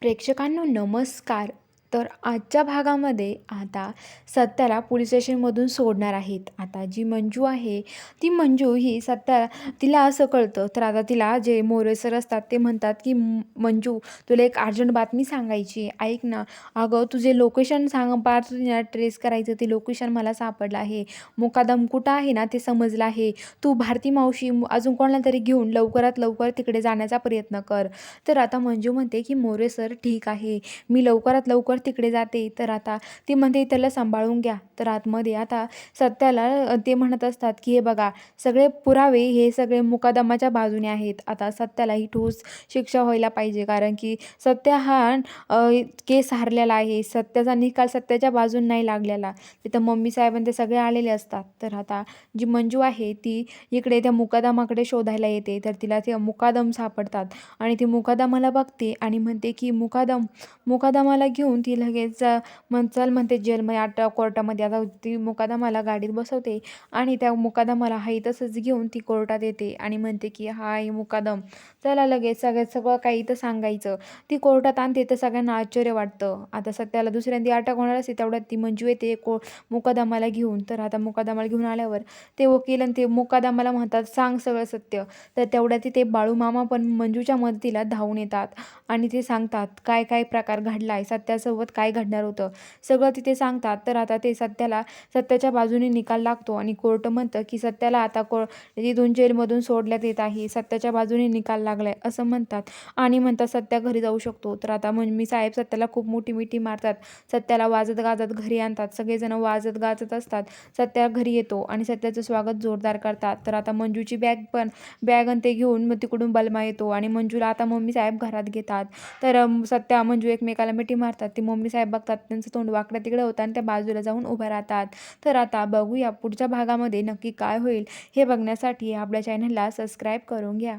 प्रेक्षकांनो नमस्कार. तर आजच्या भागामध्ये आता सत्याला पोलीस स्टेशनमधून सोडणार आहेत. आता जी मंजू आहे ती मंजू ही सत्या तिला असं कळतं. तर आता तिला जे मोरे सर असतात ते म्हणतात की मंजू तुला एक अर्जंट बातमी सांगायची ऐक ना. अगं तुझे लोकेशन सांग. पार तुझ्या ट्रेस करायचं. ते लोकेशन मला सापडलं आहे. मुकादम कुठं आहे ना ते समजलं आहे. तू भारती मावशी अजून कोणाला तरी घेऊन लवकरात लवकर तिकडे जाण्याचा प्रयत्न कर. तर आता मंजू म्हणते की मोरे सर ठीक आहे. मी लवकरात लवकर तिकडे जाते तर आता ती म्हणते त्याला सांभाळून घ्या. तर आतमध्ये आता सत्याला ते म्हणत असतात की हे बघा सगळे पुरावे हे सगळे मुकादमाच्या बाजूने आहेत. आता सत्याला ही ठोस शिक्षा व्हायला पाहिजे कारण की सत्य हा केस हारलेला आहे. सत्याचा निकाल सत्याच्या बाजून नाही लागलेला. तिथं मम्मी साहेब ते सगळे आलेले असतात. तर आता जी मंजू आहे ती इकडे त्या मुकादमाकडे शोधायला येते. तर तिला ते मुकादम सापडतात. आणि ती मुकादमाला बघते आणि म्हणते की मुकादम मुकादमाला घेऊन ती ती लगेच अ, म्हण चल म्हणते जेलमध्ये आता कोर्टामध्ये. आता ती मुकादमाला गाडीत बसवते आणि त्या मुकादमाला हाई तसंच घेऊन ती कोर्टात येते आणि म्हणते की हाय मुकादम चला लगेच सगळ्यात सगळं काही इथं सांगायचं. ती कोर्टात आणते तर सगळ्यांना आश्चर्य वाटतं. आता सत्याला दुसऱ्यांदी अटक होणार असते तेवढ्यात ती मंजू येते को मुकादमाला घेऊन. तर आता मुकादमाला घेऊन आल्यावर ते वकील आणि ते मुकादमाला म्हणतात सांग सगळं सत्य. तर तेवढ्यात ते बाळू मामा पण मंजूच्या मदतीला धावून येतात आणि ते सांगतात काय काय प्रकार घडला आहे सत्यासोबत काय घडणार होतं? सगळं तिथे सांगतात. तर आता ते सत्याला सत्याच्या बाजूने निकाल लागतो आणि कोर्ट म्हणतं की सत्याला आता को दोन म्हणजे जेलमधून सोडण्यात येत आहे. सत्याच्या बाजूने निकाल लागलाय असं म्हणतात. आणि म्हणतात सत्या घरी जाऊ शकतो. तर आता मम्मी साहेब सत्याला खूप मोठी मिठी मारतात. सत्याला वाजत गाजत घरी आणतात. सगळेजण वाजत गाजत असतात. सत्या घरी येतो आणि सत्याचं स्वागत जोरदार करतात. तर आता मंजूची बॅग पण बॅग आणि ते घेऊन मग तिकडून बलमा येतो. आणि मंजूला आता मम्मी साहेब घरात घेतात. तर सत्या मंजू एकमेकाला मिठी मारतात. ती मम्मी साहेब बघतात त्यांचं तोंड वाकडं तिकडे होतं आणि त्या बाजूला जाऊन उभ्या राहतात. तर आता बघूया पुढच्या भागामध्ये नक्की काय होईल हे बघण्यासाठी आपल्या चॅनलला सबस्क्राईब करून घ्या.